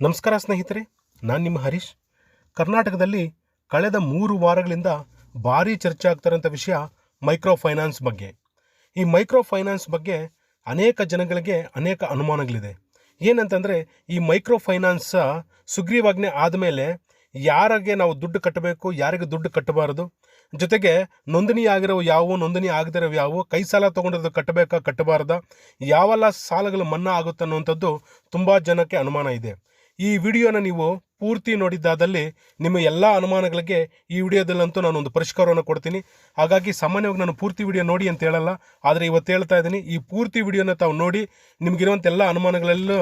ನಮಸ್ಕಾರ ಸ್ನೇಹಿತರೆ, ನಾನು ನಿಮ್ಮ ಹರೀಶ್. ಕರ್ನಾಟಕದಲ್ಲಿ ಕಳೆದ ಮೂರು ವಾರಗಳಿಂದ ಭಾರೀ ಚರ್ಚೆ ಆಗ್ತಾರಂಥ ವಿಷಯ ಮೈಕ್ರೋ ಫೈನಾನ್ಸ್ ಬಗ್ಗೆ. ಈ ಮೈಕ್ರೋ ಫೈನಾನ್ಸ್ ಬಗ್ಗೆ ಅನೇಕ ಜನಗಳಿಗೆ ಅನೇಕ ಅನುಮಾನಗಳಿದೆ. ಏನಂತಂದರೆ, ಈ ಮೈಕ್ರೋ ಫೈನಾನ್ಸ್ ಸುಗ್ರೀವಾಜ್ಞೆ ಆದಮೇಲೆ ಯಾರಿಗೆ ನಾವು ದುಡ್ಡು ಕಟ್ಟಬೇಕು, ಯಾರಿಗೆ ದುಡ್ಡು ಕಟ್ಟಬಾರದು, ಜೊತೆಗೆ ನೋಂದಣಿ ಆಗಿರೋ ಯಾವುವು ನೋಂದಣಿ ಆಗದಿರೋ ಯಾವುವು ಕೈ ಸಾಲ ತೊಗೊಂಡಿರೋದು ಕಟ್ಟಬೇಕಾ, ಕಟ್ಟಬಾರ್ದ, ಯಾವೆಲ್ಲ ಸಾಲಗಳು ಮನ್ನಾ ಆಗುತ್ತೆ ಅನ್ನುವಂಥದ್ದು ತುಂಬ ಜನಕ್ಕೆ ಅನುಮಾನ ಇದೆ. ಈ ವಿಡಿಯೋನ ನೀವು ಪೂರ್ತಿ ನೋಡಿದ್ದಾದಲ್ಲಿ ನಿಮ್ಮ ಎಲ್ಲ ಅನುಮಾನಗಳಿಗೆ ಈ ವಿಡಿಯೋದಲ್ಲಂತೂ ಒಂದು ಪರಿಷ್ಕಾರವನ್ನು ಕೊಡ್ತೀನಿ. ಹಾಗಾಗಿ ಸಾಮಾನ್ಯವಾಗಿ ನಾನು ಪೂರ್ತಿ ವಿಡಿಯೋ ನೋಡಿ ಅಂತ ಹೇಳಲ್ಲ. ಆದರೆ ಇವತ್ತು ಹೇಳ್ತಾ ಇದ್ದೀನಿ, ಈ ಪೂರ್ತಿ ವಿಡಿಯೋನ ತಾವು ನೋಡಿ ನಿಮಗಿರುವಂಥ ಎಲ್ಲ ಅನುಮಾನಗಳಲ್ಲೂ,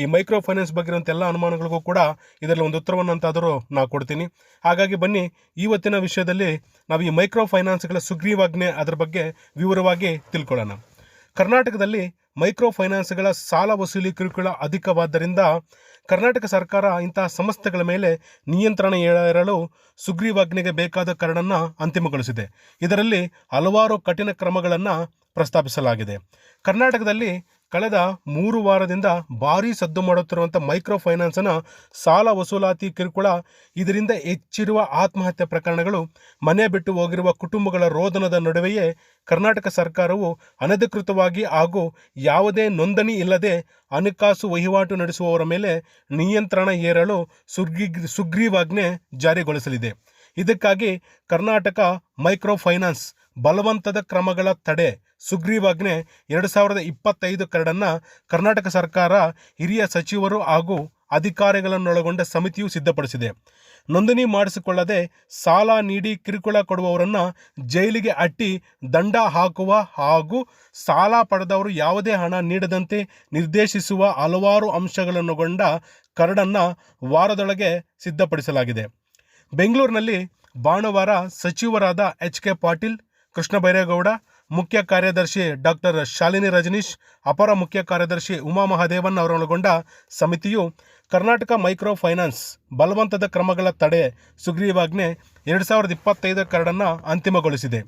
ಈ ಮೈಕ್ರೋ ಫೈನಾನ್ಸ್ ಬಗ್ಗೆ ಇರುವಂಥ ಎಲ್ಲ ಅನುಮಾನಗಳಿಗೂ ಕೂಡ ಇದರಲ್ಲಿ ಒಂದು ಉತ್ತರವನ್ನು ಅಂತಾದರೂ ನಾವು ಕೊಡ್ತೀನಿ. ಹಾಗಾಗಿ ಬನ್ನಿ, ಇವತ್ತಿನ ವಿಷಯದಲ್ಲಿ ನಾವು ಈ ಮೈಕ್ರೋ ಫೈನಾನ್ಸ್ಗಳ ಸುಗ್ರೀವಾಜ್ಞೆ ಅದರ ಬಗ್ಗೆ ವಿವರವಾಗಿ ತಿಳ್ಕೊಳ್ಳೋಣ. ಕರ್ನಾಟಕದಲ್ಲಿ ಮೈಕ್ರೋ ಫೈನಾನ್ಸ್ಗಳ ಸಾಲ ವಸೂಲಿ ಕಿರುಕುಳ ಅಧಿಕವಾದ್ದರಿಂದ ಕರ್ನಾಟಕ ಸರ್ಕಾರ ಇಂತಹ ಸಂಸ್ಥೆಗಳ ಮೇಲೆ ನಿಯಂತ್ರಣ ಹೇರಲು ಸುಗ್ರೀವಾಜ್ಞೆಗೆ ಬೇಕಾದ ಕರಡನ್ನು ಅಂತಿಮಗೊಳಿಸಿದೆ. ಇದರಲ್ಲಿ ಹಲವಾರು ಕಠಿಣ ಕ್ರಮಗಳನ್ನು ಪ್ರಸ್ತಾಪಿಸಲಾಗಿದೆ. ಕರ್ನಾಟಕದಲ್ಲಿ ಕಳೆದ ಮೂರು ವಾರದಿಂದ ಭಾರೀ ಸದ್ದು ಮಾಡುತ್ತಿರುವಂಥ ಮೈಕ್ರೋ ಫೈನಾನ್ಸ್ನ ಸಾಲ ವಸೂಲಾತಿ ಕಿರುಕುಳ, ಇದರಿಂದ ಹೆಚ್ಚಿರುವ ಆತ್ಮಹತ್ಯೆ ಪ್ರಕರಣಗಳು, ಮನೆ ಬಿಟ್ಟು ಹೋಗಿರುವ ಕುಟುಂಬಗಳ ರೋದನದ ನಡುವೆಯೇ ಕರ್ನಾಟಕ ಸರ್ಕಾರವು ಅನಧಿಕೃತವಾಗಿ ಹಾಗೂ ಯಾವುದೇ ನೋಂದಣಿ ಇಲ್ಲದೆ ಹಣಕಾಸು ವಹಿವಾಟು ನಡೆಸುವವರ ಮೇಲೆ ನಿಯಂತ್ರಣ ಹೇರಲು ಸುಗ್ರಿ ಸುಗ್ರೀವಾಜ್ಞೆ ಜಾರಿಗೊಳಿಸಲಿದೆ. ಇದಕ್ಕಾಗಿ ಕರ್ನಾಟಕ ಮೈಕ್ರೋ ಫೈನಾನ್ಸ್ ಬಲವಂತದ ಕ್ರಮಗಳ ತಡೆ. ಸುಗ್ರೀವಾಜ್ಞೆ ಎರಡು ಸಾವಿರದ ಇಪ್ಪತ್ತೈದು ಕರಡನ್ನು ಕರ್ನಾಟಕ ಸರ್ಕಾರ, ಹಿರಿಯ ಸಚಿವರು ಹಾಗೂ ಅಧಿಕಾರಿಗಳನ್ನೊಳಗೊಂಡ ಸಮಿತಿಯು ಸಿದ್ಧಪಡಿಸಿದೆ. ನೋಂದಣಿ ಮಾಡಿಸಿಕೊಳ್ಳದೆ ಸಾಲ ನೀಡಿ ಕಿರುಕುಳ ಕೊಡುವವರನ್ನು ಜೈಲಿಗೆ ಅಟ್ಟಿ, ದಂಡ ಹಾಕುವ ಹಾಗೂ ಸಾಲ ಪಡೆದವರು ಯಾವುದೇ ಹಣ ನೀಡದಂತೆ ನಿರ್ದೇಶಿಸುವ ಹಲವಾರು ಅಂಶಗಳನ್ನೊಗೊಂಡ ಕರಡನ್ನು ವಾರದೊಳಗೆ ಸಿದ್ಧಪಡಿಸಲಾಗಿದೆ. ಬೆಂಗಳೂರಿನಲ್ಲಿ ಭಾನುವಾರ ಸಚಿವರಾದ ಎಚ್ ಕೆ ಪಾಟೀಲ್ ಕೃಷ್ಣ ಬೈರೇಗೌಡ, ಮುಖ್ಯ ಕಾರ್ಯದರ್ಶಿ ಡಾಕ್ಟರ್ ಶಾಲಿನಿ ರಜನೀಶ್, ಅಪರ ಮುಖ್ಯ ಕಾರ್ಯದರ್ಶಿ ಉಮಾ ಮಹಾದೇವನ್ ಅವರೊಳಗೊಂಡ ಸಮಿತಿಯು ಕರ್ನಾಟಕ ಮೈಕ್ರೋ ಫೈನಾನ್ಸ್ ಬಲವಂತದ ಕ್ರಮಗಳ ತಡೆ ಸುಗ್ರೀವಾಜ್ಞೆ ಎರಡು ಸಾವಿರದ ಇಪ್ಪತ್ತೈದರ ಕರಡನ್ನು ಅಂತಿಮಗೊಳಿಸಿದೆ.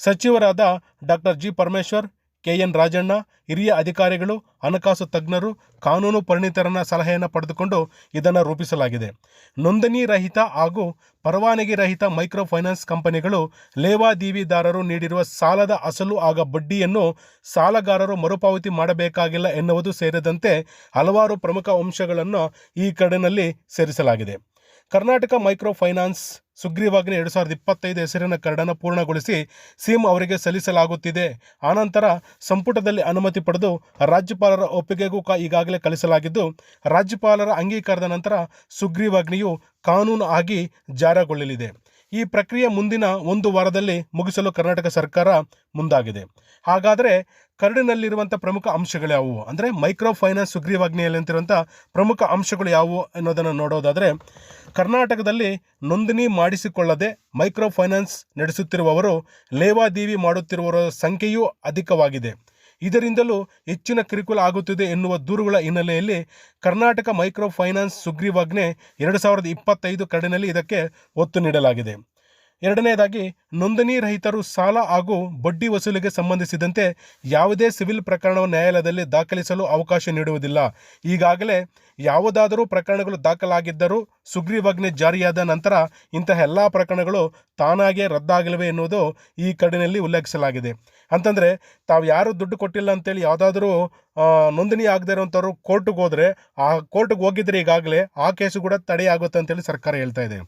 ಸಚಿವರಾದ doctor G Parameshwar K N Rajanna, ಹಿರಿಯ ಅಧಿಕಾರಿಗಳು, ಹಣಕಾಸು ತಜ್ಞರು, ಕಾನೂನು ಪರಿಣಿತರನ್ನ ಸಲಹೆಯನ್ನು ಪಡೆದುಕೊಂಡು ಇದನ್ನು ರೂಪಿಸಲಾಗಿದೆ. ನೋಂದಣಿ ರಹಿತ ಹಾಗೂ ಪರವಾನಗಿ ರಹಿತ ಮೈಕ್ರೋ ಫೈನಾನ್ಸ್ ಕಂಪನಿಗಳು ಲೇವಾದೇವಿದಾರರು ನೀಡಿರುವ ಸಾಲದ ಅಸಲು ಆಗ ಬಡ್ಡಿಯನ್ನು ಸಾಲಗಾರರು ಮರುಪಾವತಿ ಮಾಡಬೇಕಾಗಿಲ್ಲ ಎನ್ನುವುದು ಸೇರಿದಂತೆ ಹಲವಾರು ಪ್ರಮುಖ ಅಂಶಗಳನ್ನು ಈ ಕರಡಿನಲ್ಲಿ ಸೇರಿಸಲಾಗಿದೆ. ಕರ್ನಾಟಕ ಮೈಕ್ರೋ ಫೈನಾನ್ಸ್ ಸುಗ್ರೀವಾಜ್ಞೆ ಎರಡು ಸಾವಿರದ ಇಪ್ಪತ್ತೈದು ಹೆಸರಿನ ಕರಡನ್ನು ಪೂರ್ಣಗೊಳಿಸಿ ಸಿಎಂ ಅವರಿಗೆ ಸಲ್ಲಿಸಲಾಗುತ್ತಿದೆ. ಆನಂತರ ಸಂಪುಟದಲ್ಲಿ ಅನುಮತಿ ಪಡೆದು ರಾಜ್ಯಪಾಲರ ಒಪ್ಪಿಗೆಗೂ ಈಗಾಗಲೇ ಕಳಿಸಲಾಗಿದ್ದು, ರಾಜ್ಯಪಾಲರ ಅಂಗೀಕಾರದ ನಂತರ ಸುಗ್ರೀವಾಜ್ಞೆಯು ಕಾನೂನು ಆಗಿ ಜಾರಿಗೊಳ್ಳಲಿದೆ. ಈ ಪ್ರಕ್ರಿಯೆ ಮುಂದಿನ ಒಂದು ವಾರದಲ್ಲಿ ಮುಗಿಸಲು ಕರ್ನಾಟಕ ಸರ್ಕಾರ ಮುಂದಾಗಿದೆ. ಹಾಗಾದರೆ ಕರಡಿನಲ್ಲಿರುವಂಥ ಪ್ರಮುಖ ಅಂಶಗಳು ಯಾವುವು? ಅಂದರೆ ಮೈಕ್ರೋ ಫೈನಾನ್ಸ್ ಸುಗ್ರೀವಾಜ್ಞೆಯಲ್ಲಿರುವಂಥ ಪ್ರಮುಖ ಅಂಶಗಳು ಯಾವುವು ಅನ್ನೋದನ್ನು ನೋಡೋದಾದರೆ, ಕರ್ನಾಟಕದಲ್ಲಿ ನೋಂದಣಿ ಮಾಡಿಸಿಕೊಳ್ಳದೆ ಮೈಕ್ರೋ ಫೈನಾನ್ಸ್ ನಡೆಸುತ್ತಿರುವವರು ಲೇವಾದೇವಿ ಮಾಡುತ್ತಿರುವವರ ಸಂಖ್ಯೆಯೂ ಅಧಿಕವಾಗಿದೆ. ಇದರಿಂದಲೂ ಹೆಚ್ಚಿನ ಕಿರುಕುಳ ಆಗುತ್ತಿದೆ ಎನ್ನುವ ದೂರುಗಳ ಹಿನ್ನೆಲೆಯಲ್ಲಿ ಕರ್ನಾಟಕ ಮೈಕ್ರೋ ಫೈನಾನ್ಸ್ ಸುಗ್ರೀವಾಜ್ಞೆ ಎರಡು ಸಾವಿರದ ಇಪ್ಪತ್ತೈದು ಕರಡಿನಲ್ಲಿ ಇದಕ್ಕೆ ಒತ್ತು ನೀಡಲಾಗಿದೆ. ಎರಡನೆಯದಾಗಿ ನೋಂದಣಿ ರಹಿತರು ಸಾಲ ಹಾಗೂ ಬಡ್ಡಿ ವಸೂಲಿಗೆ ಸಂಬಂಧಿಸಿದಂತೆ ಯಾವುದೇ ಸಿವಿಲ್ ಪ್ರಕರಣವನ್ನು ನ್ಯಾಯಾಲಯದಲ್ಲಿ ದಾಖಲಿಸಲು ಅವಕಾಶ ನೀಡುವುದಿಲ್ಲ. ಈಗಾಗಲೇ ಯಾವುದಾದರೂ ಪ್ರಕರಣಗಳು ದಾಖಲಾಗಿದ್ದರೂ ಸುಗ್ರೀವಾಜ್ಞೆ ಜಾರಿಯಾದ ನಂತರ ಇಂತಹ ಎಲ್ಲ ಪ್ರಕರಣಗಳು ತಾನಾಗೇ ರದ್ದಾಗಲಿವೆ ಎನ್ನುವುದು ಈ ಕಡಿನಲ್ಲಿ ಉಲ್ಲೇಖಿಸಲಾಗಿದೆ. ಅಂತಂದರೆ, ತಾವು ಯಾರು ದುಡ್ಡು ಕೊಟ್ಟಿಲ್ಲ ಅಂತೇಳಿ ಯಾವುದಾದರೂ ನೋಂದಣಿ ಆಗದೇ ಇರೋಂಥವ್ರು ಕೋರ್ಟ್ಗೆ ಹೋದರೆ, ಆ ಕೋರ್ಟ್ಗೆ ಹೋಗಿದ್ರೆ ಈಗಾಗಲೇ ಆ ಕೇಸು ಕೂಡ ತಡೆಯಾಗುತ್ತೆ ಅಂತೇಳಿ ಸರ್ಕಾರ ಹೇಳ್ತಾ ಇದೆ.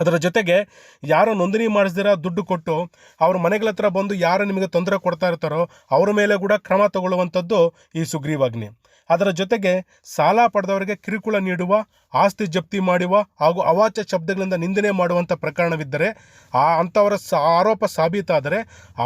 ಅದರ ಜೊತೆಗೆ ಯಾರೋ ನೋಂದಣಿ ಮಾಡಿಸ್ದಿರ ದುಡ್ಡು ಕೊಟ್ಟು ಅವ್ರ ಮನೆಗಳ ಹತ್ರ ಬಂದು ಯಾರು ನಿಮಗೆ ತೊಂದರೆ ಕೊಡ್ತಾ ಇರ್ತಾರೋ ಅವ್ರ ಮೇಲೆ ಕೂಡ ಕ್ರಮ ತಗೊಳ್ಳುವಂಥದ್ದು ಈ ಸುಗ್ರೀವಾಜ್ಞೆ. ಅದರ ಜೊತೆಗೆ ಸಾಲ ಪಡೆದವರಿಗೆ ಕಿರುಕುಳ ನೀಡುವ, ಆಸ್ತಿ ಜಪ್ತಿ ಮಾಡುವ ಹಾಗೂ ಅವಾಚ್ಯ ಶಬ್ದಗಳಿಂದ ನಿಂದನೆ ಮಾಡುವಂಥ ಪ್ರಕರಣವಿದ್ದರೆ, ಆ ಅಂಥವರ ಆರೋಪ ಸಾಬೀತಾದರೆ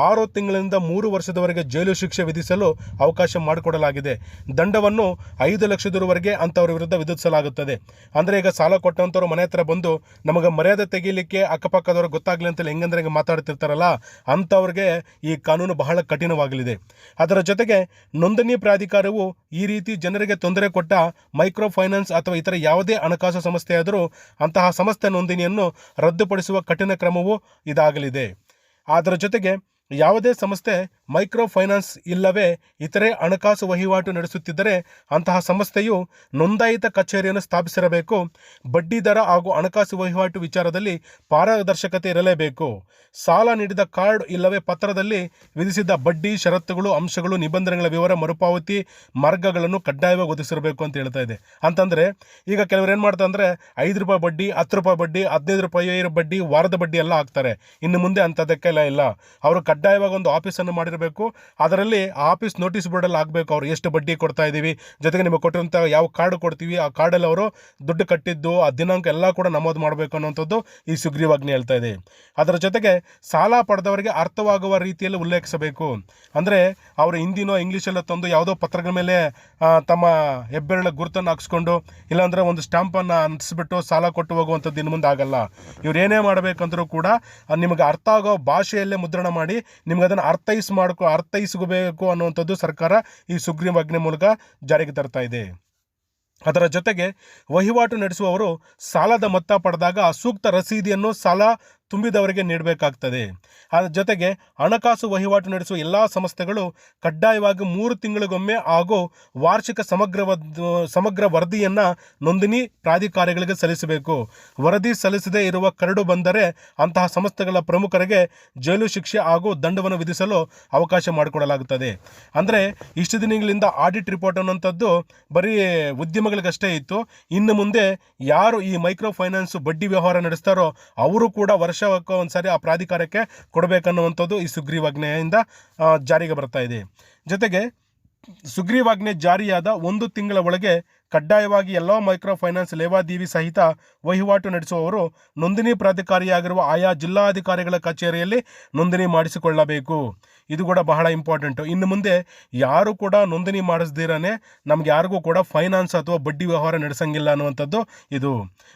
ಆರು ತಿಂಗಳಿಂದ ಮೂರು ವರ್ಷದವರೆಗೆ ಜೈಲು ಶಿಕ್ಷೆ ವಿಧಿಸಲು ಅವಕಾಶ ಮಾಡಿಕೊಡಲಾಗಿದೆ. ದಂಡವನ್ನು ಐದು ಲಕ್ಷದವರೆಗೆ ಅಂಥವ್ರ ವಿರುದ್ಧ ವಿಧಿಸಲಾಗುತ್ತದೆ. ಅಂದರೆ ಈಗ ಸಾಲ ಕೊಟ್ಟಂಥವ್ರು ಮನೆ ಹತ್ರ ಬಂದು ನಮಗೆ ಮರ್ಯಾದೆ ತೆಗೀಲಿಕ್ಕೆ ಅಕ್ಕಪಕ್ಕದವ್ರು ಗೊತ್ತಾಗಲಿ ಅಂತೇಳಿ ಹೆಂಗಂದ್ರೆ ಹಿಂಗೆ ಮಾತಾಡ್ತಿರ್ತಾರಲ್ಲ, ಅಂಥವ್ರಿಗೆ ಈ ಕಾನೂನು ಬಹಳ ಕಠಿಣವಾಗಲಿದೆ. ಅದರ ಜೊತೆಗೆ ನೋಂದಣಿ ಪ್ರಾಧಿಕಾರವು ಈ ರೀತಿ ಜನರಿಗೆ ತೊಂದರೆ ಕೊಟ್ಟ ಮೈಕ್ರೋ ಫೈನಾನ್ಸ್ ಅಥವಾ ಇತರ ಯಾವುದೇ ಹಣಕಾಸು ಸಂಸ್ಥೆಯಾದರೂ ಅಂತಹ ಸಂಸ್ಥೆ ನೋಂದಣಿಯನ್ನು ರದ್ದುಪಡಿಸುವ ಕಠಿಣ ಕ್ರಮವೂ ಇದಾಗಲಿದೆ. ಅದರ ಜೊತೆಗೆ ಯಾವುದೇ ಸಂಸ್ಥೆ ಮೈಕ್ರೋ ಫೈನಾನ್ಸ್ ಇಲ್ಲವೇ ಇತರೆ ಹಣಕಾಸು ವಹಿವಾಟು ನಡೆಸುತ್ತಿದ್ದರೆ ಅಂತಹ ಸಂಸ್ಥೆಯು ನೋಂದಾಯಿತ ಕಚೇರಿಯನ್ನು ಸ್ಥಾಪಿಸಿರಬೇಕು. ಬಡ್ಡಿ ದರ ಹಾಗೂ ಹಣಕಾಸು ವಹಿವಾಟು ವಿಚಾರದಲ್ಲಿ ಪಾರದರ್ಶಕತೆ ಇರಲೇಬೇಕು. ಸಾಲ ನೀಡಿದ ಕಾರ್ಡ್ ಇಲ್ಲವೇ ಪತ್ರದಲ್ಲಿ ವಿಧಿಸಿದ ಬಡ್ಡಿ, ಷರತ್ತುಗಳು, ಅಂಶಗಳು, ನಿಬಂಧನೆಗಳ ವಿವರ, ಮರುಪಾವತಿ ಮಾರ್ಗಗಳನ್ನು ಕಡ್ಡಾಯವಾಗಿ ಒದಗಿಸಿರಬೇಕು ಅಂತ ಹೇಳ್ತಾ ಇದೆ. ಅಂತಂದರೆ ಈಗ ಕೆಲವರು ಏನು ಮಾಡ್ತಾರೆ ಅಂದರೆ ಐದು ರೂಪಾಯಿ ಬಡ್ಡಿ, ಹತ್ತು ರೂಪಾಯಿ ಬಡ್ಡಿ, ಹದಿನೈದು ರೂಪಾಯಿ ಬಡ್ಡಿ, ವಾರದ ಬಡ್ಡಿ ಎಲ್ಲ ಹಾಕ್ತಾರೆ. ಇನ್ನು ಮುಂದೆ ಅಂಥದ್ದಕ್ಕೆಲ್ಲ ಇಲ್ಲ. ಅವರು ಕಡ್ಡಾಯವಾಗಿ ಒಂದು ಆಫೀಸನ್ನು ಮಾಡಿರಬೇಕು. ಅದರಲ್ಲಿ ಆಫೀಸ್ ನೋಟಿಸ್ ಬೋರ್ಡಲ್ಲಿ ಆಗಬೇಕು ಅವರು ಎಷ್ಟು ಬಡ್ಡಿ ಕೊಡ್ತಾ ಇದ್ದೀವಿ ಜೊತೆಗೆ ನಿಮಗೆ ಕೊಟ್ಟಿರುವಂಥ ಯಾವ ಕಾರ್ಡ್ ಕೊಡ್ತೀವಿ, ಆ ಕಾರ್ಡಲ್ಲಿ ಅವರು ದುಡ್ಡು ಕಟ್ಟಿದ್ದು, ಆ ದಿನಾಂಕ ಎಲ್ಲ ಕೂಡ ನಮೂದು ಮಾಡಬೇಕು ಅನ್ನೋಂಥದ್ದು ಈ ಸುಗ್ರೀವಾಜ್ಞೆ ಹೇಳ್ತಾ ಇದೆ. ಅದರ ಜೊತೆಗೆ ಸಾಲ ಪಡೆದವರಿಗೆ ಅರ್ಥವಾಗುವ ರೀತಿಯಲ್ಲಿ ಉಲ್ಲೇಖಿಸಬೇಕು. ಅಂದರೆ ಅವರು ಹಿಂದಿನೋ ಇಂಗ್ಲೀಷಲ್ಲೋ ತಂದು ಯಾವುದೋ ಪತ್ರಗಳ ಮೇಲೆ ತಮ್ಮ ಹೆಬ್ಬೆರಳ ಗುರುತನ್ನು ಹಾಕ್ಸ್ಕೊಂಡು, ಇಲ್ಲಾಂದರೆ ಒಂದು ಸ್ಟ್ಯಾಂಪನ್ನು ಅನ್ನಿಸ್ಬಿಟ್ಟು ಸಾಲ ಕೊಟ್ಟು ಹೋಗುವಂಥದ್ದು ಇನ್ನು ಮುಂದೆ ಆಗಲ್ಲ. ಇವ್ರು ಏನೇ ಮಾಡಬೇಕಂದ್ರೂ ಕೂಡ ನಿಮಗೆ ಅರ್ಥ ಆಗೋ ಭಾಷೆಯಲ್ಲೇ ಮುದ್ರಣ ಮಾಡಿ ನಿಮ್ಗೆ ಅದನ್ನು ಅರ್ಥೈಸ್ ಮಾಡ್ಕೊ ಅರ್ಥೈಸ್ಕೋಬೇಕು ಅನ್ನುವಂಥದ್ದು ಸರ್ಕಾರ ಈ ಸುಗ್ರೀವಾಜ್ಞೆ ಮೂಲಕ ಜಾರಿಗೆ ತರ್ತಾ ಇದೆ. ಅದರ ಜೊತೆಗೆ ವಹಿವಾಟು ನಡೆಸುವವರು ಸಾಲದ ಮೊತ್ತ ಪಡೆದಾಗ ಸೂಕ್ತ ರಸೀದಿಯನ್ನು ಸಾಲ ತುಂಬಿದವರಿಗೆ ನೀಡಬೇಕಾಗ್ತದೆ. ಅದರ ಜೊತೆಗೆ ಹಣಕಾಸು ವಹಿವಾಟು ನಡೆಸುವ ಎಲ್ಲ ಸಂಸ್ಥೆಗಳು ಕಡ್ಡಾಯವಾಗಿ ಮೂರು ತಿಂಗಳಿಗೊಮ್ಮೆ ಹಾಗೂ ವಾರ್ಷಿಕ ಸಮಗ್ರ ಸಮಗ್ರ ವರದಿಯನ್ನು ನೋಂದಣಿ ಪ್ರಾಧಿಕಾರಿಗಳಿಗೆ ಸಲ್ಲಿಸಬೇಕು. ವರದಿ ಸಲ್ಲಿಸದೇ ಇರುವ ಕರಡು ಬಂದರೆ ಅಂತಹ ಸಂಸ್ಥೆಗಳ ಪ್ರಮುಖರಿಗೆ ಜೈಲು ಶಿಕ್ಷೆ ಹಾಗೂ ದಂಡವನ್ನು ವಿಧಿಸಲು ಅವಕಾಶ ಮಾಡಿಕೊಡಲಾಗುತ್ತದೆ. ಅಂದರೆ ಇಷ್ಟು ದಿನಗಳಿಂದ ಆಡಿಟ್ ರಿಪೋರ್ಟ್ ಅನ್ನುವಂಥದ್ದು ಬರೀ ಉದ್ಯಮಗಳಿಗಷ್ಟೇ ಇತ್ತು. ಇನ್ನು ಮುಂದೆ ಯಾರು ಈ ಮೈಕ್ರೋ ಫೈನಾನ್ಸ್ ಬಡ್ಡಿ ವ್ಯವಹಾರ ನಡೆಸ್ತಾರೋ ಅವರು ಕೂಡ ವರ್ಷಕ್ಕೆ ಒಂದ್ಸರಿ ಆ ಪ್ರಾಧಿಕಾರಕ್ಕೆ ಕೊಡಬೇಕನ್ನುವಂಥದ್ದು ಈ ಸುಗ್ರೀವಾಜ್ಞೆಯಿಂದ ಜಾರಿಗೆ ಬರ್ತಾ ಇದೆ. ಜೊತೆಗೆ ಸುಗ್ರೀವಾಜ್ಞೆ ಜಾರಿಯಾದ ಒಂದು ತಿಂಗಳ ಒಳಗೆ ಕಡ್ಡಾಯವಾಗಿ ಎಲ್ಲ ಮೈಕ್ರೋ ಫೈನಾನ್ಸ್ ಲೇವಾದೇವಿ ಸಹಿತ ವಹಿವಾಟು ನಡೆಸುವವರು ನೋಂದಣಿ ಪ್ರಾಧಿಕಾರಿಯಾಗಿರುವ ಆಯಾ ಜಿಲ್ಲಾಧಿಕಾರಿಗಳ ಕಚೇರಿಯಲ್ಲಿ ನೋಂದಣಿ ಮಾಡಿಸಿಕೊಳ್ಳಬೇಕು. ಇದು ಕೂಡ ಬಹಳ ಇಂಪಾರ್ಟೆಂಟು. ಇನ್ನು ಮುಂದೆ ಯಾರು ಕೂಡ ನೋಂದಣಿ ಮಾಡಿಸ್ದಿರನೇ ನಮ್ಗೆ ಯಾರಿಗೂ ಕೂಡ ಫೈನಾನ್ಸ್ ಅಥವಾ ಬಡ್ಡಿ ವ್ಯವಹಾರ ನಡೆಸಂಗಿಲ್ಲ ಅನ್ನುವಂಥದ್ದು ಇದು.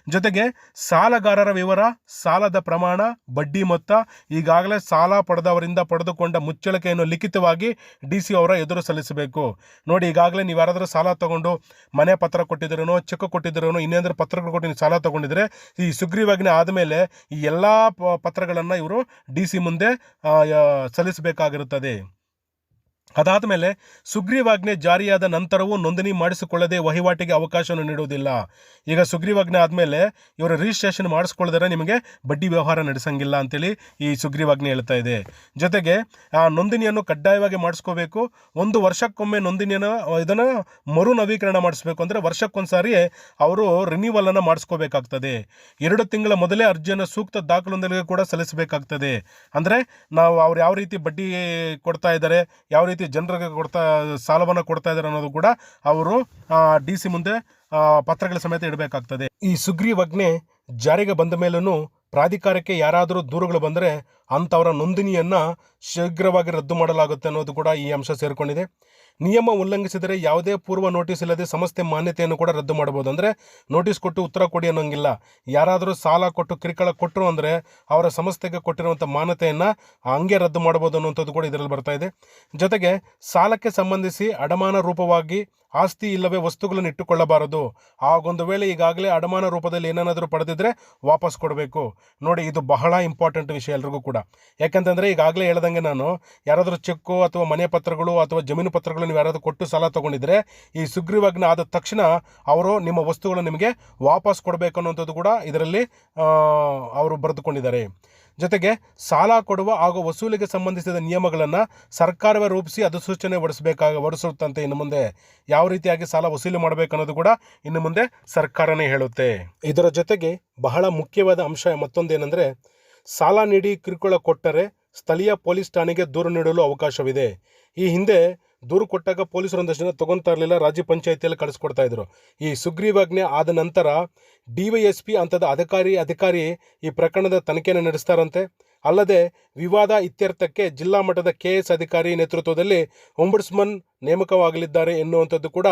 ಜೊತೆಗೆ ಸಾಲಗಾರರ ವಿವರ, ಸಾಲದ ಪ್ರಮಾಣ, ಬಡ್ಡಿ ಮೊತ್ತ, ಈಗಾಗಲೇ ಸಾಲ ಪಡೆದವರಿಂದ ಪಡೆದುಕೊಂಡ ಮುಚ್ಚಳಿಕೆಯನ್ನು ಲಿಖಿತವಾಗಿ ಡಿ ಸಿ ಅವರ ಎದುರು ಸಲ್ಲಿಸಬೇಕು. ನೋಡಿ, ಈಗಾಗಲೇ ನೀವು ಯಾರಾದರೂ ಸಾಲ ತಗೊಂಡು ಮನೆ ಪತ್ರ ಕೊಟ್ಟಿದ್ರೂ ಚೆಕ್ ಕೊಟ್ಟಿದ್ರೂ ಇನ್ನೇಂದ್ರ ಪತ್ರಗಳು ಕೊಟ್ಟು ನೀವು ಸಾಲ ತಗೊಂಡಿದ್ರೆ, ಈ ಸುಗ್ರೀವಾಜ್ಞೆ ಆದಮೇಲೆ ಈ ಎಲ್ಲ ಪತ್ರಗಳನ್ನು ಇವರು ಡಿ ಸಿ ಮುಂದೆ ಸಲ್ಲಿಸಬೇಕಾಗಿರುತ್ತದೆ. ಅದಾದ ಮೇಲೆ ಸುಗ್ರೀವಾಜ್ಞೆ ಜಾರಿಯಾದ ನಂತರವೂ ನೋಂದಣಿ ಮಾಡಿಸಿಕೊಳ್ಳದೆ ವಹಿವಾಟಿಗೆ ಅವಕಾಶವನ್ನು ನೀಡುವುದಿಲ್ಲ. ಈಗ ಸುಗ್ರೀವಾಜ್ಞೆ ಆದಮೇಲೆ ಇವರು ರಿಜಿಸ್ಟ್ರೇಷನ್ ಮಾಡಿಸ್ಕೊಳ್ಳದರೆ ನಿಮಗೆ ಬಡ್ಡಿ ವ್ಯವಹಾರ ನಡೆಸಂಗಿಲ್ಲ ಅಂತೇಳಿ ಈ ಸುಗ್ರೀವಾಜ್ಞೆ ಹೇಳ್ತಾ ಇದೆ. ಜೊತೆಗೆ, ಆ ನೋಂದಣಿಯನ್ನು ಕಡ್ಡಾಯವಾಗಿ ಮಾಡಿಸ್ಕೋಬೇಕು. ಒಂದು ವರ್ಷಕ್ಕೊಮ್ಮೆ ನೋಂದಣಿಯನ್ನು, ಇದನ್ನು ಮರು ನವೀಕರಣ ಮಾಡಿಸ್ಬೇಕು ಅಂದರೆ ವರ್ಷಕ್ಕೊಂದ್ಸಾರಿ ಅವರು ರಿನ್ಯೂವಲನ್ನು ಮಾಡಿಸ್ಕೋಬೇಕಾಗ್ತದೆ. ಎರಡು ತಿಂಗಳ ಮೊದಲೇ ಅರ್ಜಿಯನ್ನು ಸೂಕ್ತ ದಾಖಲೊಂದಿಗೆ ಕೂಡ ಸಲ್ಲಿಸಬೇಕಾಗ್ತದೆ. ಅಂದರೆ ನಾವು ಅವ್ರು ಯಾವ ರೀತಿ ಬಡ್ಡಿ ಕೊಡ್ತಾ ಇದ್ದಾರೆ, ಯಾವ ರೀತಿ ಜನರಿಗೆ ಕೊಡ್ತಾ, ಸಾಲವನ್ನು ಕೊಡ್ತಾ ಇದ್ದಾರೆ ಅನ್ನೋದು ಕೂಡ ಅವರು ಡಿ ಸಿ ಮುಂದೆ ಪತ್ರಗಳ ಸಮೇತ ಇಡಬೇಕಾಗ್ತದೆ. ಈ ಸುಗ್ರೀವಾಜ್ಞೆ ಜಾರಿಗೆ ಬಂದ ಮೇಲೂ ಪ್ರಾಧಿಕಾರಕ್ಕೆ ಯಾರಾದರೂ ದೂರುಗಳು ಬಂದರೆ ಅಂಥವರ ನೋಂದಣಿಯನ್ನು ಶೀಘ್ರವಾಗಿ ರದ್ದು ಮಾಡಲಾಗುತ್ತೆ ಅನ್ನೋದು ಕೂಡ ಈ ಅಂಶ ಸೇರಿಕೊಂಡಿದೆ. ನಿಯಮ ಉಲ್ಲಂಘಿಸಿದರೆ ಯಾವುದೇ ಪೂರ್ವ ನೋಟಿಸ್ ಇಲ್ಲದೆ ಸಂಸ್ಥೆ ಮಾನ್ಯತೆಯನ್ನು ಕೂಡ ರದ್ದು ಮಾಡಬಹುದು. ಅಂದರೆ ನೋಟಿಸ್ ಕೊಟ್ಟು ಉತ್ತರ ಕೊಡಿ ಅನ್ನೋಂಗಿಲ್ಲ. ಯಾರಾದರೂ ಸಾಲ ಕೊಟ್ಟು ಕಿರಿಕಳ ಕೊಟ್ಟರು ಅಂದರೆ ಅವರ ಸಂಸ್ಥೆಗೆ ಕೊಟ್ಟಿರುವಂಥ ಮಾನ್ಯತೆಯನ್ನು ಹಂಗೆ ರದ್ದು ಮಾಡಬಹುದು ಅನ್ನುವಂಥದ್ದು ಕೂಡ ಇದರಲ್ಲಿ ಬರ್ತಾ ಇದೆ. ಜೊತೆಗೆ ಸಾಲಕ್ಕೆ ಸಂಬಂಧಿಸಿ ಅಡಮಾನ ರೂಪವಾಗಿ ಆಸ್ತಿ ಇಲ್ಲವೇ ವಸ್ತುಗಳನ್ನು ಇಟ್ಟುಕೊಳ್ಳಬಾರದು. ಆಗೊಂದು ವೇಳೆ ಈಗಾಗಲೇ ಅಡಮಾನ ರೂಪದಲ್ಲಿ ಏನೇನಾದರೂ ಪಡೆದಿದ್ರೆ ವಾಪಸ್ ಕೊಡಬೇಕು. ನೋಡಿ, ಇದು ಬಹಳ ಇಂಪಾರ್ಟೆಂಟ್ ವಿಷಯ ಎಲ್ರಿಗೂ ಕೂಡ. ಯಾಕಂತಂದರೆ ಈಗಾಗಲೇ ಹೇಳ್ದಂಗೆ ನಾನು, ಯಾರಾದರೂ ಚೆಕ್ಕು ಅಥವಾ ಮನೆ ಪತ್ರಗಳು ಅಥವಾ ಜಮೀನು ಪತ್ರಗಳು ನೀವು ಯಾರಾದರೂ ಕೊಟ್ಟು ಸಾಲ ತೊಗೊಂಡಿದ್ರೆ, ಈ ಸುಗ್ರೀವಾಜ್ಞೆ ಆದ ತಕ್ಷಣ ಅವರು ನಿಮ್ಮ ವಸ್ತುಗಳು ನಿಮಗೆ ವಾಪಸ್ ಕೊಡಬೇಕು ಅನ್ನೋಂಥದ್ದು ಕೂಡ ಇದರಲ್ಲಿ ಅವರು ಬರೆದುಕೊಂಡಿದ್ದಾರೆ. ಜೊತೆಗೆ ಸಾಲ ಕೊಡುವ ಹಾಗೂ ವಸೂಲಿಗೆ ಸಂಬಂಧಿಸಿದ ನಿಯಮಗಳನ್ನು ಸರ್ಕಾರವೇ ರೂಪಿಸಿ ಅಧಿಸೂಚನೆ ಹೊಡಿಸಬೇಕಾಗ ಹೊರಡಿಸುತ್ತಂತೆ ಇನ್ನು ಮುಂದೆ ಯಾವ ರೀತಿಯಾಗಿ ಸಾಲ ವಸೂಲಿ ಮಾಡಬೇಕು ಅನ್ನೋದು ಕೂಡ ಇನ್ನು ಮುಂದೆ ಸರ್ಕಾರನೇ ಹೇಳುತ್ತೆ. ಇದರ ಜೊತೆಗೆ ಬಹಳ ಮುಖ್ಯವಾದ ಅಂಶ ಮತ್ತೊಂದೇನೆಂದರೆ ಸಾಲ ನೀಡಿ ಕಿರುಕುಳ ಕೊಟ್ಟರೆ ಸ್ಥಳೀಯ ಪೊಲೀಸ್ ಠಾಣೆಗೆ ದೂರು ನೀಡಲು ಅವಕಾಶವಿದೆ. ಈ ಹಿಂದೆ ದೂರು ಕೊಟ್ಟಾಗ ಪೊಲೀಸರು ಒಂದಷ್ಟು ಜನ ತಗೊಂತಾ ಇರಲಿಲ್ಲ. ರಾಜ್ಯ ಪಂಚಾಯತಿಯಲ್ಲಿ ಕಳಿಸ್ಕೊಡ್ತಾ ಇದ್ರು. ಈ ಸುಗ್ರೀವಾಜ್ಞೆ ಆದ ನಂತರ ಡಿ ವೈ ಎಸ್ ಅಧಿಕಾರಿ ಅಧಿಕಾರಿ ಈ ಪ್ರಕರಣದ ತನಿಖೆಯನ್ನು ನಡೆಸ್ತಾರಂತೆ. ಅಲ್ಲದೆ ವಿವಾದ ಇತ್ಯರ್ಥಕ್ಕೆ ಜಿಲ್ಲಾ ಮಟ್ಟದ ಕೆ ಎಸ್ ಅಧಿಕಾರಿ ನೇತೃತ್ವದಲ್ಲಿ ಒಂಬಡ್ಸ್ಮನ್ ನೇಮಕವಾಗಲಿದ್ದಾರೆ ಎನ್ನುವಂಥದ್ದು ಕೂಡ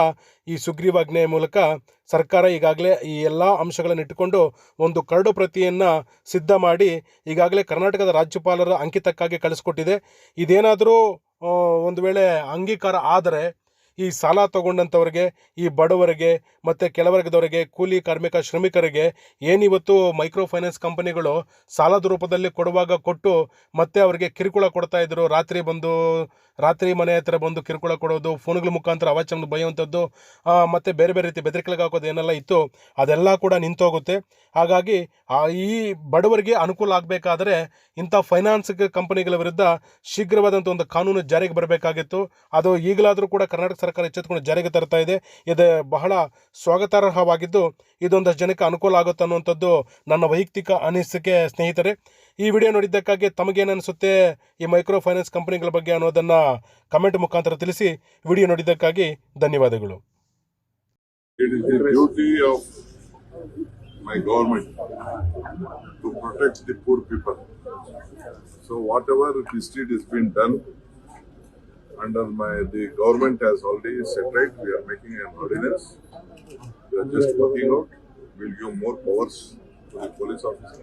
ಈ ಸುಗ್ರೀವಾಜ್ಞೆಯ ಮೂಲಕ ಸರ್ಕಾರ ಈಗಾಗಲೇ ಈ ಎಲ್ಲ ಅಂಶಗಳನ್ನು ಇಟ್ಟುಕೊಂಡು ಒಂದು ಕರಡು ಪ್ರತಿಯನ್ನು ಸಿದ್ಧ ಮಾಡಿ ಈಗಾಗಲೇ ಕರ್ನಾಟಕದ ರಾಜ್ಯಪಾಲರ ಅಂಕಿತಕ್ಕಾಗಿ ಕಳಿಸ್ಕೊಟ್ಟಿದೆ. ಇದೇನಾದರೂ ಒಂದು ವೇಳೆ ಅಂಗೀಕಾರ ಆದರೆ ಈ ಸಾಲ ತಗೊಂಡಂಥವ್ರಿಗೆ ಈ ಬಡವರಿಗೆ ಮತ್ತು ಕೆಲವರ್ಗದವರಿಗೆ, ಕೂಲಿ ಕಾರ್ಮಿಕ ಶ್ರಮಿಕರಿಗೆ ಏನಿವತ್ತು ಮೈಕ್ರೋ ಫೈನಾನ್ಸ್ ಕಂಪನಿಗಳು ಸಾಲದ ರೂಪದಲ್ಲಿ ಕೊಡುವಾಗ ಕೊಟ್ಟು ಮತ್ತೆ ಅವರಿಗೆ ಕಿರುಕುಳ ಕೊಡ್ತಾ ಇದ್ರು. ರಾತ್ರಿ ಬಂದು, ರಾತ್ರಿ ಮನೆ ಹತ್ರ ಬಂದು ಕಿರುಕುಳ ಕೊಡೋದು, ಫೋನ್ಗಳ ಮುಖಾಂತರ ಅವಾಚ್ಯವನ್ನು ಬೈಯುವಂಥದ್ದು ಮತ್ತು ಬೇರೆ ಬೇರೆ ರೀತಿ ಬೆದರಿಕೆಗೆ ಹಾಕೋದು ಏನೆಲ್ಲ ಇತ್ತು, ಅದೆಲ್ಲ ಕೂಡ ನಿಂತೋಗುತ್ತೆ. ಹಾಗಾಗಿ ಈ ಬಡವರಿಗೆ ಅನುಕೂಲ ಆಗಬೇಕಾದ್ರೆ ಇಂಥ ಫೈನಾನ್ಸ್ ಕಂಪನಿಗಳ ವಿರುದ್ಧ ಶೀಘ್ರವಾದಂಥ ಒಂದು ಕಾನೂನು ಜಾರಿಗೆ ಬರಬೇಕಾಗಿತ್ತು. ಅದು ಈಗಲಾದರೂ ಕೂಡ ಕರ್ನಾಟಕ ಸರ್ಕಾರ ಎಚ್ಚೆತ್ತುಕೊಂಡು ಜಾರಿಗೆ ತರ್ತಾ ಇದೆ. ಇದು ಬಹಳ ಸ್ವಾಗತಾರ್ಹವಾಗಿದ್ದು, ಇದೊಂದಷ್ಟು ಜನಕ್ಕೆ ಅನುಕೂಲ ಆಗುತ್ತೆ ಅನ್ನುವಂಥದ್ದು ನನ್ನ ವೈಯಕ್ತಿಕ ಅನಿಸಿಕೆ ಸ್ನೇಹಿತರೆ. ಈ ವಿಡಿಯೋ ನೋಡಿದ್ದಕ್ಕಾಗಿ ತಮಗೇನು ಅನಿಸುತ್ತೆ, ಈ ಮೈಕ್ರೋ ಫೈನಾನ್ಸ್ ಕಂಪನಿಗಳ ಬಗ್ಗೆ ಅನ್ನೋದನ್ನು ಕಮೆಂಟ್ ಮುಖಾಂತರ ತಿಳಿಸಿ. ವಿಡಿಯೋ ನೋಡಿದ್ದಕ್ಕಾಗಿ ಧನ್ಯವಾದಗಳು. My government to protect the poor people. So whatever has been done under my, the government has already set right, we are making an ordinance. We are just working out, we'll give more powers to the police officer.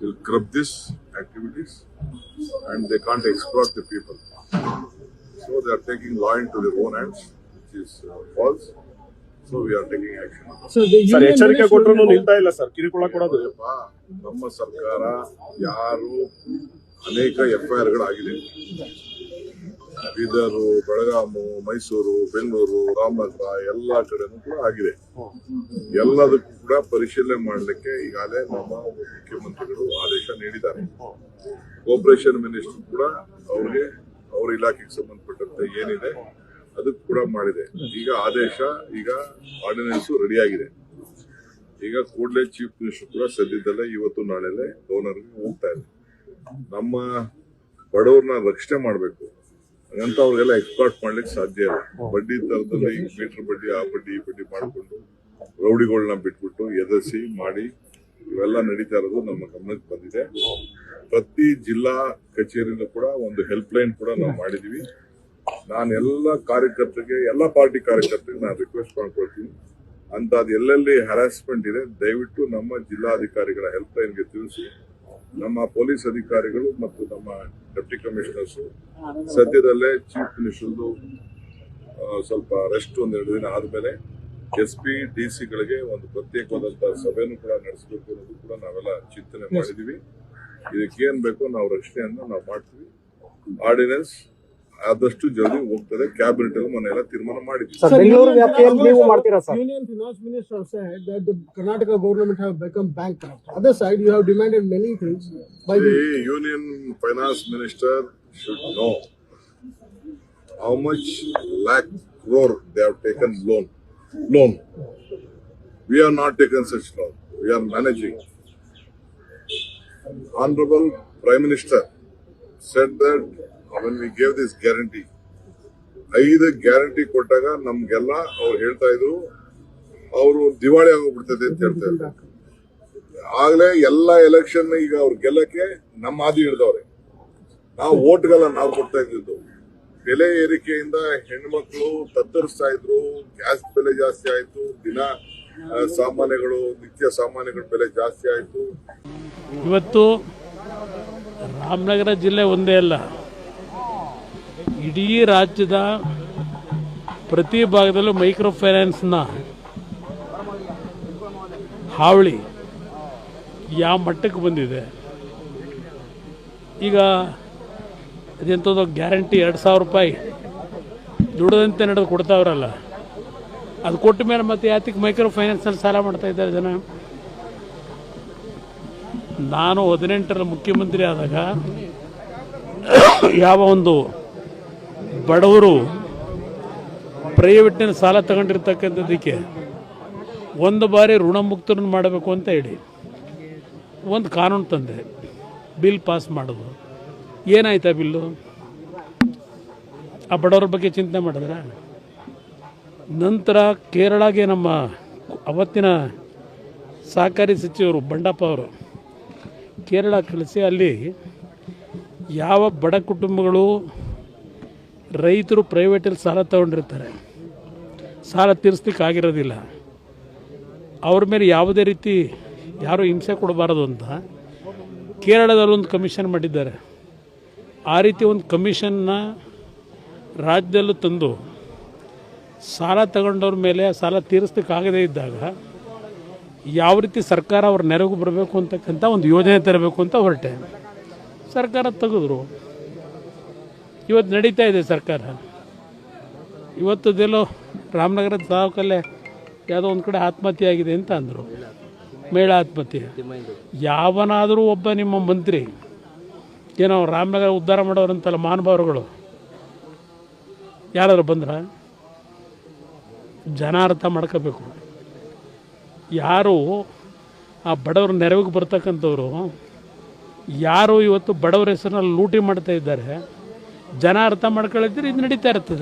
We'll curb this activities and they can't exploit the people. So they are taking law into their own hands, which is uh, false. So we are taking action. So the sir union ಎಚ್ಚರಿಕೆ ಕೊಟ್ಟರು ನಿಲ್ತಾ ಇಲ್ಲ sir ಕಿರುಕುಳ ಕೊಡೋದು ಅಯ್ಯಪ್ಪ, ನಮ್ಮ ಸರ್ಕಾರ ಯಾರು ಅನೇಕ ಎಫ್ಐಆರ್ ಗಳಾಗಿದೆ ಬೀದರು, ಬೆಳಗಾಮು, ಮೈಸೂರು, ಬೆಂಗಳೂರು, ರಾಮನಗರ ಎಲ್ಲಾ ಕಡೆನೂ ಕೂಡ ಆಗಿದೆ. ಎಲ್ಲದಕ್ಕೂ ಕೂಡ ಪರಿಶೀಲನೆ ಮಾಡಲಿಕ್ಕೆ ಈಗಾಗಲೇ ನಮ್ಮ ಮುಖ್ಯಮಂತ್ರಿಗಳು ಆದೇಶ ನೀಡಿದ್ದಾರೆ. ಕೋಪರೇಷನ್ ಮಿನಿಸ್ಟರ್ ಕೂಡ ಅವ್ರಿಗೆ ಅವ್ರ ಇಲಾಖೆಗೆ ಸಂಬಂಧಪಟ್ಟಂತೆ ಏನಿದೆ ಅದಕ್ಕೆ ಕೂಡ ಮಾಡಿದೆ. ಈಗ ಆದೇಶ, ಈಗ ಆರ್ಡಿನೆನ್ಸ್ ರೆಡಿ ಆಗಿದೆ ಈಗ ಕೂಡಲೇ ಚೀಫ್ ಮಿನಿಸ್ಟರ್ ಕೂಡ ಸದ್ಯದಲ್ಲೇ ಇವತ್ತು ನಾಳೆಲೆ ಗವರ್ನರ್ಗೆ ಹೋಗ್ತಾ ಇದೆ ನಮ್ಮ ಬಡವ್ರನ್ನ ರಕ್ಷಣೆ ಮಾಡಬೇಕು. ಹಾಗಂತ ಅವ್ರಿಗೆಲ್ಲ ಎಕ್ಸ್ಪರ್ಟ್ ಮಾಡ್ಲಿಕ್ಕೆ ಸಾಧ್ಯ ಇಲ್ಲ. ಬಡ್ಡಿ ತರದಲ್ಲಿ ಮೀಟರ್ ಬಡ್ಡಿ ಆ ಬಡ್ಡಿ ಈ ಬಡ್ಡಿ ಮಾಡಿಕೊಂಡು ರೌಡಿಗಳನ್ನ ಬಿಟ್ಬಿಟ್ಟು ಎದುರಿಸಿ ಮಾಡಿ ಇವೆಲ್ಲ ನಡೀತಾ ಇರೋದು ನಮ್ಮ ಗಮನಕ್ಕೆ ಬಂದಿದೆ. ಪ್ರತಿ ಜಿಲ್ಲಾ ಕಚೇರಿನೂ ಕೂಡ ಒಂದು ಹೆಲ್ಪ್ ಲೈನ್ ಕೂಡ ನಾವು ಮಾಡಿದೀವಿ. ನಾನು ಎಲ್ಲ ಕಾರ್ಯಕರ್ತರಿಗೆ ಎಲ್ಲ ಪಾರ್ಟಿ ಕಾರ್ಯಕರ್ತರಿಗೆ ನಾನು ರಿಕ್ವೆಸ್ಟ್ ಮಾಡ್ಕೊಳ್ತೀನಿ. ಅಂತ ಅದು ಎಲ್ಲೆಲ್ಲಿ ಹರಾಸ್ಮೆಂಟ್ ಇದೆ ದಯವಿಟ್ಟು ನಮ್ಮ ಜಿಲ್ಲಾಧಿಕಾರಿಗಳ ಹೆಲ್ಪ್ ಲೈನ್ಗೆ ತಿಳಿಸಿ. ನಮ್ಮ ಪೊಲೀಸ್ ಅಧಿಕಾರಿಗಳು ಮತ್ತು ನಮ್ಮ ಡೆಪ್ಟಿ ಕಮಿಷನರ್ಸ್ ಸದ್ಯದಲ್ಲೇ ಚೀಫ್ ಮಿನಿಸ್ಟರ್ದು ಸ್ವಲ್ಪ ರೆಸ್ಟ್ ಒಂದೆರಡು ದಿನ ಆದ್ಮೇಲೆ ಎಸ್ ಪಿ ಡಿ ಸಿಗಳಿಗೆ ಒಂದು ಪ್ರತ್ಯೇಕವಾದಂತಹ ಸಭೆಯನ್ನು ಕೂಡ ನಡೆಸಬೇಕು ಅನ್ನೋದು ಕೂಡ ನಾವೆಲ್ಲ ಚಿಂತನೆ ಮಾಡಿದೀವಿ ಇದಕ್ಕೇನ್ ಬೇಕು ಬೇಕೋ ನಾವು ರಕ್ಷಣೆಯನ್ನು ನಾವು ಮಾಡ್ತೀವಿ. ಆರ್ಡಿನೆನ್ಸ್ ಆದಷ್ಟು ಜಲ್ದಿ ಹೋಗ್ತದೆ ಕ್ಯಾಬಿನೆಟ್ ಅಲ್ಲಿ ಮೊನ್ನೆ ಎಲ್ಲ ತೀರ್ಮಾನ ಮಾಡಿದ್ವಿ ಸರ್ Sir, ಬೆಂಗಳೂರು union- ವ್ಯಾಪ್ತಿಯಲ್ಲಿ ನೀವು ಮಾಡ್ತೀರಾ sir Union finance minister said that the Karnataka government have become bankrupt. Other side, you have demanded many things by the The Union Finance Minister should know how much lakh crore they have taken loan. Loan. We have not taken such loan. We are managing. Honorable Prime Minister said that when we gave this guarantee, ಐದು guarantee ಕೊಟ್ಟಾಗ ನಮ್ಗೆಲ್ಲ ಅವ್ರು ಹೇಳ್ತಾ ಇದ್ರು ಅವರು ದಿವಾಳಿ ಆಗೋಗ್ಬಿಡ್ತದೆ ಅಂತ ಹೇಳ್ತಾ ಇದ್ರು. ಆಗ್ಲೇ ಎಲ್ಲ ಎಲೆಕ್ಷನ್ ಈಗ ಅವ್ರು ಗೆಲ್ಲಕ್ಕೆ ನಮ್ಮ ಹಾದಿ ಹಿಡ್ದವ್ರೆ. ನಾವು ಓಟ್ಗೆಲ್ಲ ನಾವು ಕೊಡ್ತಾ ಇದ್ದಿದ್ದು. ಬೆಲೆ ಏರಿಕೆಯಿಂದ ಹೆಣ್ಮಕ್ಳು ತತ್ತರಿಸ್ತಾ ಇದ್ರು ಗ್ಯಾಸ್ ಬೆಲೆ ಜಾಸ್ತಿ ಆಯ್ತು ದಿನ ಸಾಮಾನ್ಯಗಳು ನಿತ್ಯ ಸಾಮಾನ್ಯಗಳ ಬೆಲೆ ಜಾಸ್ತಿ ಆಯ್ತು. ಇವತ್ತು ರಾಮನಗರ ಜಿಲ್ಲೆ ಒಂದೇ ಅಲ್ಲ. ಇಡೀ ರಾಜ್ಯದ ಪ್ರತಿ ಭಾಗದಲ್ಲೂ ಮೈಕ್ರೋ ಫೈನಾನ್ಸ್ನ ಹಾವಳಿ ಯಾವ ಮಟ್ಟಕ್ಕೆ ಬಂದಿದೆ. ಈಗ ಅದೆಂಥದ್ದು ಗ್ಯಾರಂಟಿ ಎರಡು ಸಾವಿರ ರೂಪಾಯಿ ದುಡದಂತೆ ನಡೆದು ಕೊಡ್ತಾವ್ರಲ್ಲ. ಅದು ಕೊಟ್ಟ ಮೇಲೆ ಮತ್ತೆ ಯಾತಕ್ಕೆ ಮೈಕ್ರೋ ಫೈನಾನ್ಸಲ್ಲಿ ಸಾಲ ಮಾಡ್ತಾ ಇದ್ದಾರೆ ಜನ? ನಾನು ಹದಿನೆಂಟರ ಮುಖ್ಯಮಂತ್ರಿ ಆದಾಗ ಯಾವ ಒಂದು ಬಡವರು ಪ್ರೈವೇಟ್ನ ಸಾಲ ತಗೊಂಡಿರ್ತಕ್ಕಂಥದ್ದಕ್ಕೆ ಒಂದು ಬಾರಿ ಋಣಮುಕ್ತರನ್ನು ಮಾಡಬೇಕು ಅಂತ ಹೇಳಿ ಒಂದು ಕಾನೂನು ತಂದೆ ಬಿಲ್ ಪಾಸ್ ಮಾಡೋದು ಏನಾಯ್ತಾ ಬಿಲ್ಲು? ಆ ಬಡವ್ರ ಬಗ್ಗೆ ಚಿಂತನೆ ಮಾಡಿದ್ರ? ನಂತರ ಕೇರಳಗೆ ನಮ್ಮ ಅವತ್ತಿನ ಸಹಕಾರಿ ಸಚಿವರು ಬಂಡಪ್ಪ ಅವರು ಕೇರಳ ಕಳಿಸಿ ಅಲ್ಲಿ ಯಾವ ಬಡ ಕುಟುಂಬಗಳು ರೈತರು ಪ್ರೈವೇಟಲ್ಲಿ ಸಾಲ ತಗೊಂಡಿರ್ತಾರೆ. ಸಾಲ ತೀರಿಸ್ಲಿಕ್ಕೆ ಆಗಿರೋದಿಲ್ಲ. ಅವ್ರ ಮೇಲೆ ಯಾವುದೇ ರೀತಿ ಯಾರೂ ಹಿಂಸೆ ಕೊಡಬಾರದು ಅಂತ ಕೇರಳದಲ್ಲಿ ಒಂದು ಕಮಿಷನ್ ಮಾಡಿದ್ದಾರೆ. ಆ ರೀತಿ ಒಂದು ಕಮಿಷನ್ನ ರಾಜ್ಯದಲ್ಲೂ ತಂದು ಸಾಲ ತಗೊಂಡವ್ರ ಮೇಲೆ ಸಾಲ ತೀರಿಸ್ಲಿಕ್ಕೆ ಆಗದೇ ಇದ್ದಾಗ ಯಾವ ರೀತಿ ಸರ್ಕಾರ ಅವ್ರ ನೆರವು ಬರಬೇಕು ಅಂತಕ್ಕಂಥ ಒಂದು ಯೋಜನೆ ತರಬೇಕು ಅಂತ ಹೊರಟೆ. ಸರ್ಕಾರ ತೆಗೆದ್ರು. ಇವತ್ತು ನಡೀತಾ ಇದೆ ಸರ್ಕಾರ. ಇವತ್ತದೆಲ್ಲೋ ರಾಮನಗರದ ತಾಲೂಕಲ್ಲೇ ಯಾವುದೋ ಒಂದು ಕಡೆ ಆತ್ಮಹತ್ಯೆ ಆಗಿದೆ ಅಂತ ಅಂದರು. ಮೇಳ ಆತ್ಮಹತ್ಯೆ. ಯಾವನಾದರೂ ಒಬ್ಬ ನಿಮ್ಮ ಮಂತ್ರಿ, ಏನೋ ರಾಮನಗರ ಉದ್ಧಾರ ಮಾಡೋರಂತಲ್ಲ ಮಹಾನುಭಾವರುಗಳು, ಯಾರಾದರೂ ಬಂದ್ರ? ಜನ ಅರ್ಥ ಮಾಡ್ಕೋಬೇಕು. ಯಾರು ಆ ಬಡವ್ರ ನೆರವಿಗೆ ಬರ್ತಕ್ಕಂಥವ್ರು, ಯಾರು ಇವತ್ತು ಬಡವರ ಹೆಸರಿನಲ್ಲಿ ಲೂಟಿ ಮಾಡ್ತಾ ಇದ್ದಾರೆ ಜನ ಅರ್ಥ ಮಾಡ್ಕೊಳ್ಳಿದ್ರೆ ಇದು ನಡೀತಾ ಇರ್ತದೆ.